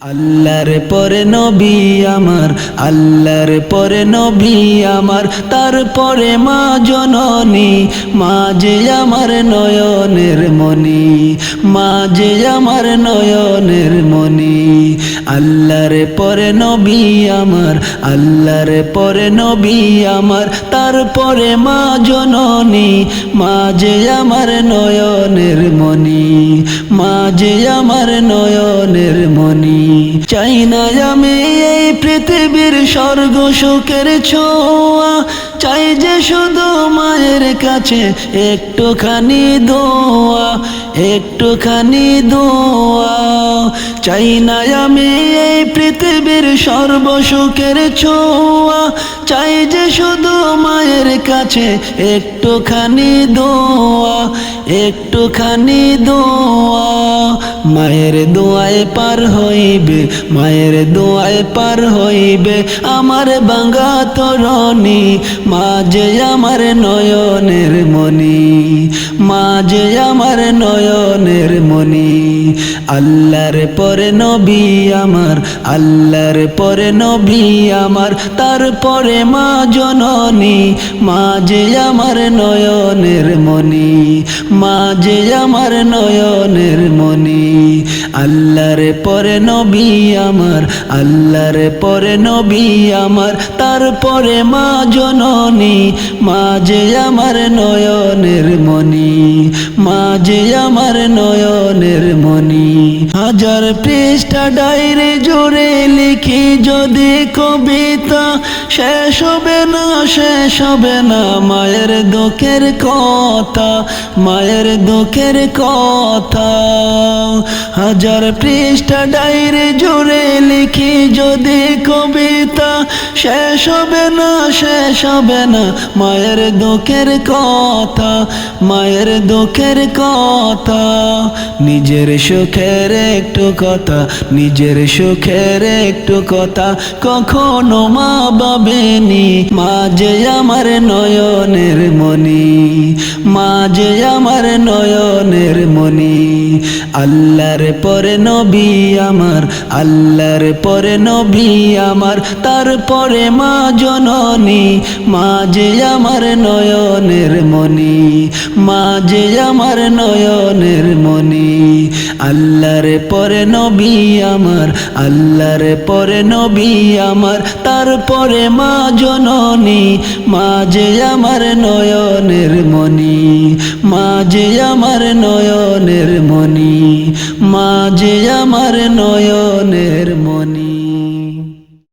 আল্লাহর পরে নবী আমার, আল্লাহর পরে নবী আমার, তারপরে মা জননী, মা যে আমার নয়নের মনি মা যে আমার নয়নের মনি আল্লাহর পরে নবী আমার, আল্লাহর পরে নবী আমার, তারপরে মা জননী, মা যে আমার নয়নের মনি মা যে আমার নয়নের মনি চাই না আমি এই পৃথিবীর স্বর্গ সুখের ছোঁয়া। চাই যে শুধু মায়ের কাছে একটুখানি দোয়া একটুখানি দোয়া। চাই না আমি এই পৃথিবীর সর্বসুখের ছোঁয়া। চাই যে শুধু মায়ের কাছে একটুখানি দোয়া একটুখানি দোয়া। মায়ের দোয়ায় পার হইবে, মায়ের দোয়ায় পার হইবে আমার বাঙ্গা তরণী। মাঝে আমার নয়নের মনি মাঝে আমার নয়নের মনি আল্লাহর পরে নবী আমার, আল্লাহর পরে নবী আমার, তারপরে মা জননী, মা যে আমার নয়নের মনি মা যে আমার নয়নের মনি আল্লাহর পরে নবী আমার, আল্লাহর পরে নবী আমার, তারপরে মা জননী, মা যে আমার নয়নের মনি মা যে আমার নয়নের মনি হাজার পৃষ্ঠা ডাইরে জোরে লিখি যদি কবিতা, শেষ হবে না, শেষ হবে না, মায়ের দুঃখের কথা, মায়ের দুঃখের কথা। হাজার পৃষ্ঠা ডাইরে জোরে লিখি যদি কবিতা শেষ হবে না, শেষ হবে না। মায়ের দুঃখের কথা, মায়ের দুঃখের কথা। নিজের সুখের একটু কথা, নিজের সুখের একটু কথা। কখনো মা ভাবেনি, মা যে আমার নয়নের মনি মা যে আমার নয়নের মনি আল্লাহর পরে নবী আমার, আল্লাহর পরে নবী আমার তারপরে মা জননী, মা যে আমার নয়নের মনি মা যে আমার নয়নের মনি আল্লাহর পরে নবী আমার, আল্লাহর পরে নবী আমার তারপরে মা জননী, মা যে আমার নয়নের মনি মা যে আমার নয়নের মনি মা যে আমার নয়নের